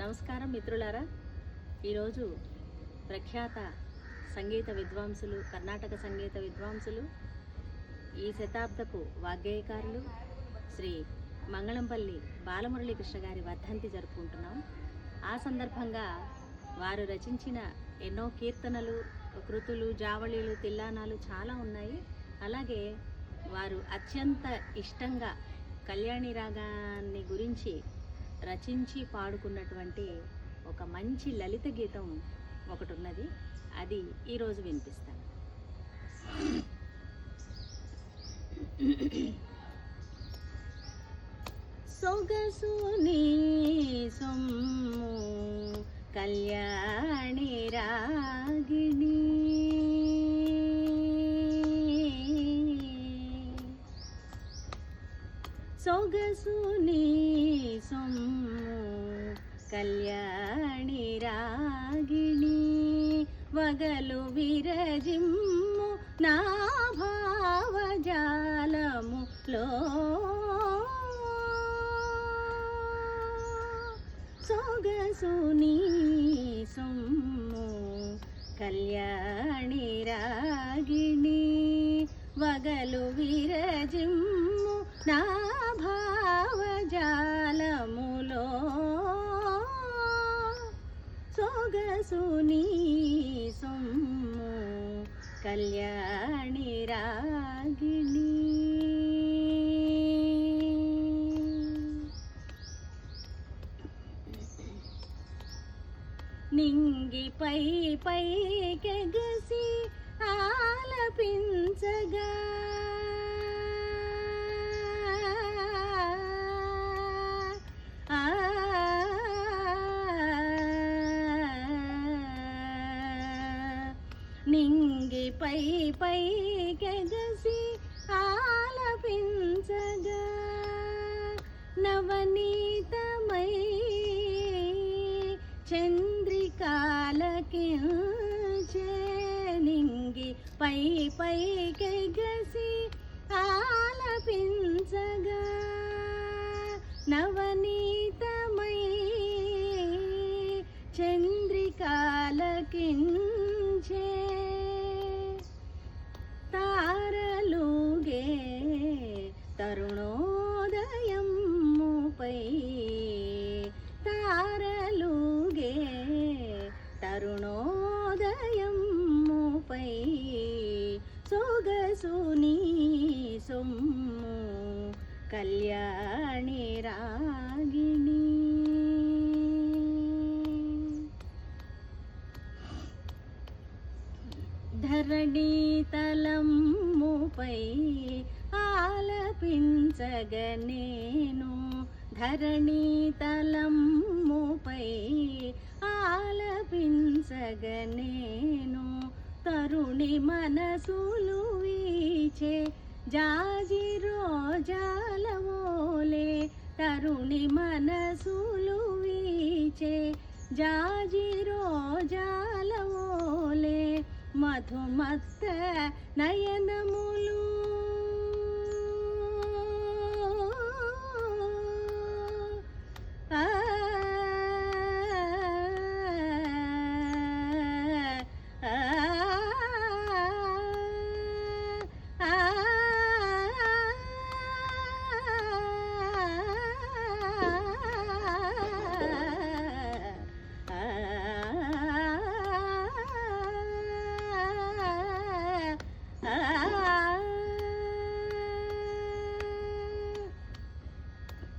నమస్కారం మిత్రులారా. ఈరోజు ప్రఖ్యాత సంగీత విద్వాంసులు కర్ణాటక సంగీత విద్వాంసులు ఈ శతాబ్దపు వాగ్గేయకారులు శ్రీ మంగళంపల్లి బాలమురళీకృష్ణ గారి వర్ధంతి జరుపుకుంటున్నాం. ఆ సందర్భంగా వారు రచించిన ఎన్నో కీర్తనలు కృతులు జావళీలు తిల్లానాలు చాలా ఉన్నాయి. అలాగే వారు అత్యంత ఇష్టంగా కళ్యాణి రాగాన్ని గురించి రచించి పాడుకున్నటువంటి ఒక మంచి లలిత గీతం ఒకటి ఉన్నది అది ఈరోజు వినిపిస్తాను. సొగసుని సొమ్ము కళ్యాణి రాగిణి సొగసుని సొమ్ము కళ్యాణి రాగిణి వగలు విరజిమ్ము నా భావజాలములో సొగసుని సొమ్ము కళ్యాణి రాగిణి వగలు విరజిమ్ము నా భావజాలములో సొగసుని సొమ్ము కళ్యాణి రాగిణి. నింగిపై పైకెగసి ఆలపించగా. ఆ పై పైకెగసి ఆలపించగా నవనీతమై చంద్రికాలకి నింగి పై పై పైకెగసి ఆలపించగా నవనీ చంద్రికాల చంద్రికాలకించే తారలుగే తరుణోదయముపై తారలుగే తరుణోదయముపై సొగసుని సొమ్ము కళ్యాణి రాగి ధరణీతలముపై ఆలపించగనేను ధరణీతలముపై ఆలపించగనేను తరుణి మనసులు వీచే జాజి రోజాలవోలే తరుణి మనసులు వీచే జాజి రోజాలవోలే మధుమత్త నయనములు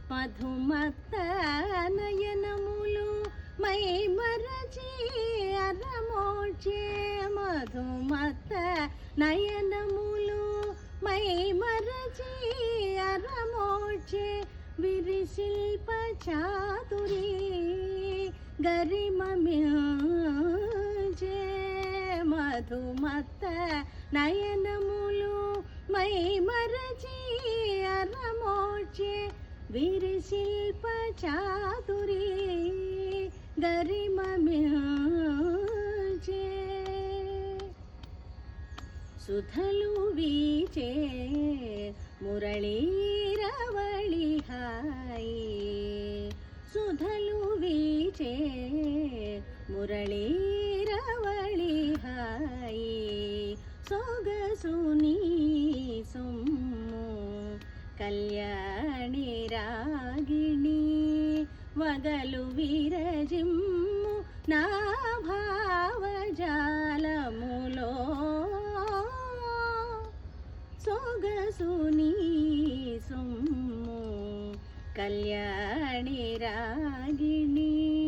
మధుమత్త నయనములు మై మరచి అరమోచే మధుమత్త నయనములు మై మరచి అరమోచే విరిశిల్ప చాతురి గరిమమిల్చే మధుమత్త నయనములు మై మరచి అరమోచే విరిశిల్ప చాతురి గరిమమిల్చే సుధలు వీచే మురళీరవళి హాయి. సుధలు వీచే వీచే కళ్యాణి రాగిణి వగలు విరజిమ్ము నా భావజాలములో. సొగసుని సొమ్ము కళ్యాణి రాగిణి